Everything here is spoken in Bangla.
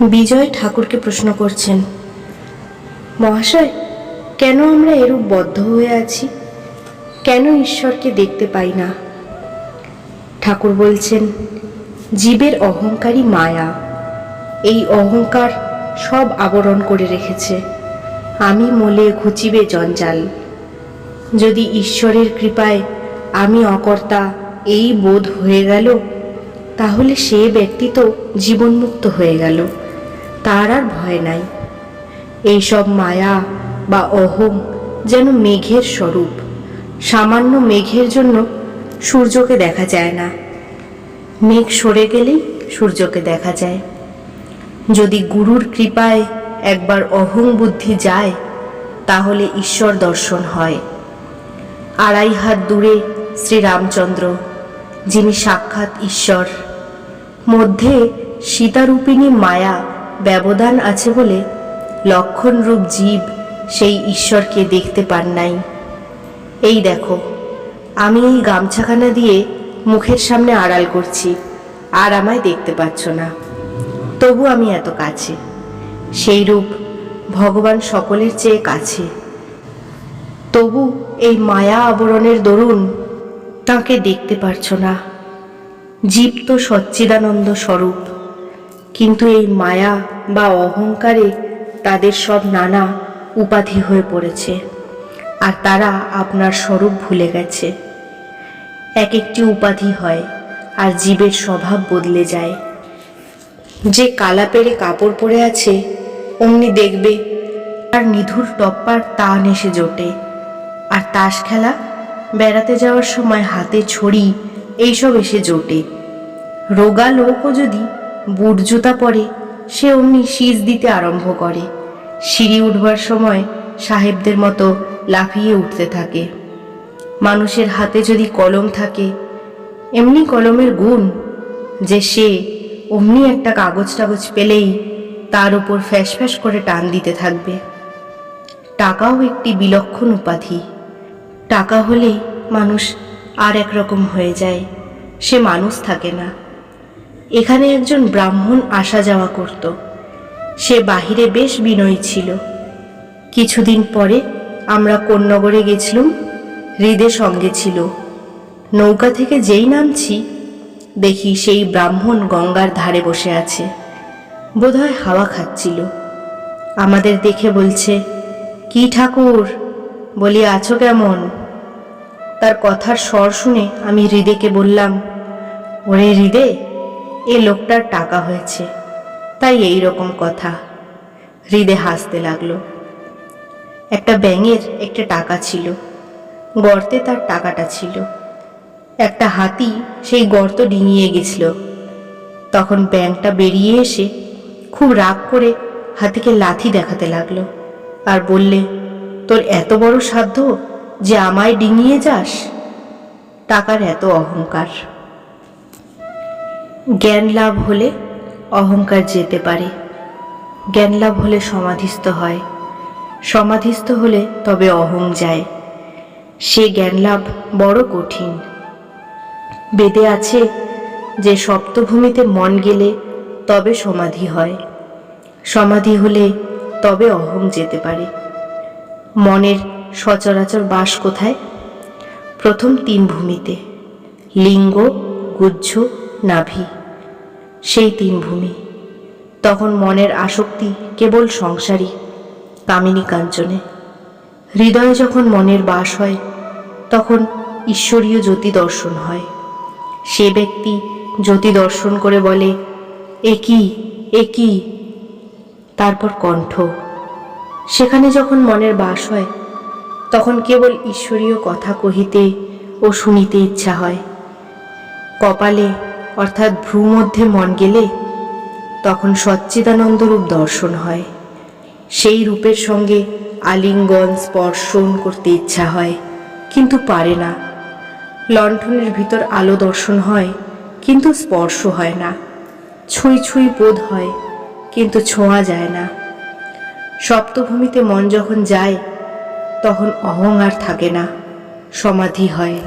বিজয় ঠাকুরকে প্রশ্ন করছেন, মহাশয়, কেন আমরা এরূপ বদ্ধ হয়ে আছি? কেন ঈশ্বরকে দেখতে পাই না? ঠাকুর বলছেন, জীবের অহংকারী মায়া। এই অহংকার সব আবরণ করে রেখেছে। আমি মোলে ঘুচিবে জঞ্জাল। যদি ঈশ্বরের কৃপায় আমি অকর্তা এই বোধ হয়ে গেল, তাহলে সে ব্যক্তি তো জীবনমুক্ত হয়ে গেল। তার আর ভয় নাই। এইসব মায়া বা অহং যেন মেঘের স্বরূপ। সামান্য মেঘের জন্য সূর্যকে দেখা যায় না। মেঘ সরে গেলেই সূর্যকে দেখা যায়। যদি গুরুর কৃপায় একবার অহং বুদ্ধি যায়, তাহলে ঈশ্বর দর্শন হয়। আড়াই হাত দূরে শ্রীরামচন্দ্র, যিনি সাক্ষাৎ ঈশ্বর। মধ্যে সীতারূপিণী মায়া ব্যবধান আছে বলে লক্ষণরূপ জীব সেই ঈশ্বরকে দেখতে পান নাই। এই দেখো, আমি এই গামছাখানা দিয়ে মুখের সামনে আড়াল করছি, আর আমায় দেখতে পাচ্ছ না। তবু আমি এত কাছে সেই রূপ ভগবান সকলের চেয়ে কাছে। তবু এই মায়া আবরণের দরুন তাকে দেখতে পারছ না। জীব তো সচ্চিদানন্দ স্বরূপ। কিন্তু এই মায়া বা অহংকারে তাদের সব নানা উপাধি হয়ে পড়েছে। আর তারা আপনার স্বরূপ ভুলে গেছে। এক একটি উপাধি হয় আর জীবের স্বভাব বদলে যায়। যে কালা পেরে কাপড় পরে আছে, অমনি দেখবে তার নিধুর টপ্পার তান এসে জোটে। আর তাস খেলা, বেড়াতে যাওয়ার সময় হাতে ছড়ি, এইসব এসে জোটে। রোগা লোকও যদি বুট জুতা পরে সে অমনি শীষ দিতে আরম্ভ করে। সিঁড়ি উঠবার সময় সাহেবদের মতো লাফিয়ে উঠতে থাকে। মানুষের হাতে যদি কলম থাকে, এমনি কলমের গুণ যে সে অমনি একটা কাগজ টাগজ পেলেই তার উপর ফ্যাস ফ্যাস করে টান দিতে থাকবে। টাকাও একটি বিলক্ষণ উপাধি। টাকা হলেই মানুষ আর একরকম হয়ে যায়। সে মানুষ থাকে না। এখানে একজন ব্রাহ্মণ আসা যাওয়া করত। সে বাহিরে বেশ বিনয়ী ছিল। কিছুদিন পরে আমরা কোন্নগরে গেছিলাম, হৃদে সঙ্গে ছিল। নৌকা থেকে যেই নামছি, দেখি সেই ব্রাহ্মণ গঙ্গার ধারে বসে আছে। বোধহয় হাওয়া খাচ্ছিল। আমাদের দেখে বলছে, কি ঠাকুর? বলি আছো কেমন? তার কথার স্বর শুনে আমি হৃদেকে বললাম, ওরে হৃদে এ লোকটার টাকা হয়েছে। তাই এই রকম কথা। হৃদে হাসতে লাগল। একটা ব্যাঙের একটা টাকা ছিল। গর্তে তার টাকাটা ছিল। একটা হাতি সেই গর্ত ডিঙিয়ে গেছিল। তখন ব্যাংকটা বেরিয়ে এসে খুব রাগ করে হাতিকে লাথি দেখাতে লাগল আর বললে, তোর এত বড় সাধ্য যে আমায় ডিঙিয়ে যাস? টাকার এত অহংকার। জ্ঞান লাভ হলে অহংকার যেতে পারে। জ্ঞান লাভ হলে সমাধিস্থ হয়। সমাধিস্থ হলে তবে অহং যায়। সে জ্ঞান লাভ বড় কঠিন। বেদে আছে যে সপ্তভূমিতে মন গেলে তবে সমাধি হয়। সমাধি হলে তবে অহং যেতে পারে। মনের সচরাচর বাস কোথায়? প্রথম তিন ভূমিতে। লিঙ্গ গুজ্জ নাভি। সেই তিন ভূমি। তখন মনের আসক্তি কেবল সংসারী কামিনী কাঞ্চনে। হৃদয়ে যখন মনের বাস হয়, তখন ঈশ্বরীয় জ্যোতি দর্শন হয়। সে ব্যক্তি জ্যোতি দর্শন করে বলে, এ কি এ কি? তারপর কণ্ঠ। সেখানে যখন মনের বাস হয়, তখন কেবল ঈশ্বরীয় কথা কহিতে ও শুনিতে ইচ্ছা হয়। কপালে অর্থাৎ ভ্রু মধ্যে মন গেলে তখন সচ্চিদানন্দ রূপ দর্শন হয়। সেই রূপের সঙ্গে আলিঙ্গন, স্পর্শন করতে ইচ্ছা হয়, কিন্তু পারে না। লণ্ঠনের ভিতর আলো দর্শন হয়, কিন্তু স্পর্শ হয় না। ছুঁই ছুঁই বোধ হয়, কিন্তু ছোঁয়া যায় না। সপ্তভূমিতে মন যখন যায়, তখন অহং আর থাকে না, সমাধি হয়।